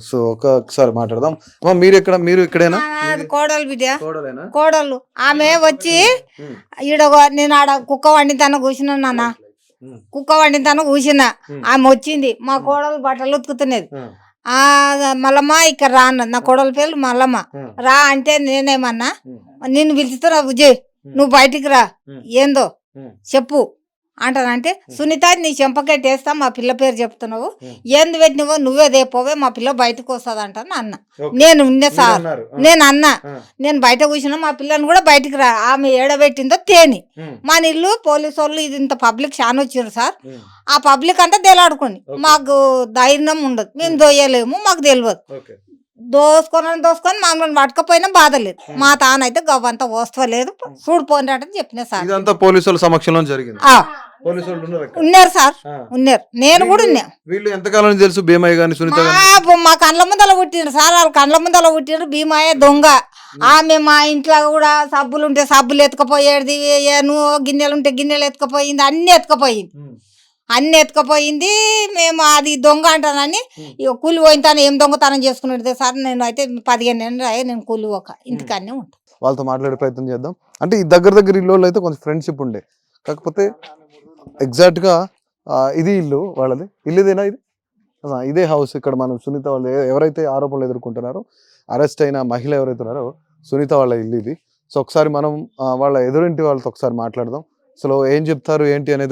So ఒకసారి మాట్లాడదాం. అమ్మ మీరు ఎక్కడ మీరు ఇక్కడేనా? అది కోడలు బిడ్డ. కోడలేనా? కోడలు. ఆమె వచ్చి. ఈడ నేను ఆడ కుక్క వండితాను కూర్చున్నా నాన్న. కుక్క వండితాను కూర్చున్నా. ఆమె వచ్చింది. మా కోడలు బట్టలు ఉతుకుతున్నది. ఆ, మల్లమ్మ ఇక్కడ రా అన్నది నా కోడల పేరు మల్లమ్మ. రా అంటే నేనేమన్నా నిన్ను పిలుస్తున్నా విజయ్? నువ్వు బయటికి రా. ఏందో? చెప్పు. అంటానంటే సునీత నీ చెంపకెట్టేస్తా మా పిల్ల పేరు చెప్తున్నావు. ఏంది పెట్టినవో నువ్వే దేపోవే మా పిల్ల బయటకు వస్తుంది అంటాను అన్న. నేను ఉన్నే సార్. నేను అన్నా. నేను బయట కూర్చున్నా మా పిల్లని కూడా బయటికి రా. ఆమె ఏడబెట్టిందో తేని. మా ఇల్లు పోలీసు వాళ్ళు ఇది ఇంత పబ్లిక్ చాలా వచ్చారు సార్. ఆ పబ్లిక్ అంతా తెలాడుకోండి. Okay. మాకు ధైర్యం ఉండదు. మేము దొయ్యలేము మాకు తెలియదు. దోసుకొని దోసుకొని మమ్మల్ని పట్టుకపోయినా బాధ లేదు మా తానైతే గవ్వంతా వస్తలేదు చూడిపోండి అంటే చెప్పిన సార్. ఇదంతా పోలీసుల సమక్షంలో జరిగింది. పోలీసు వాళ్ళు ఉన్నారు అక్కడ. ఉన్నారు సార్ ఆ. ఉన్నారు. నేను కూడా ఉన్నా. వీళ్ళు ఎంతకాలం నుంచి తెలుసు భీమయ్య గాని సునీత గాని మా కండ్ల ముందల పుట్టిండ్రు సార్ వాళ్ళు కండ్ల ముందల పుట్టిండ్రు భీమాయ దొంగ. ఆమె మా ఇంట్లో కూడా సబ్బులు ఉంటే సబ్బులు ఎత్తుకపోయేది ఏను గిన్నెలు ఉంటే గిన్నెలు ఎత్తుకపోయింది అన్ని ఎత్తుకపోయింది. ఉమ్, అన్ని ఎత్తుకపోయింది మేము అది దొంగ అంటానని ఇక కూలి పోయిన ఏం దొంగతనం చేసుకున్నది సార్ నేను అయితే పదిహేను ఏళ్ళు అయ్యా నేను కూలి ఒక ఇంటికాడనే ఉంటాను వాళ్ళతో మాట్లాడే ప్రయత్నం చేద్దాం. అంటే ఈ దగ్గర దగ్గర ఇల్లు అయితే కొంచెం ఫ్రెండ్షిప్ ఉండే. కాకపోతే ఎగ్జాక్ట్గా ఇది ఇల్లు వాళ్ళది. ఇల్లుదేనా ఇది? ఆ, ఇదే హౌస్ ఇక్కడ మనం సునీత వాళ్ళు ఎవరైతే ఆరోపణలు ఎదుర్కొంటున్నారో అరెస్ట్ అయిన మహిళ ఎవరైతే ఉన్నారో సునీత వాళ్ళ ఇల్లు ఇది. సో ఒకసారి మనం వాళ్ళ ఎదురింటి వాళ్ళతో ఒకసారి మాట్లాడదాం. అసలు ఏం చెప్తారు ఏంటి అనేది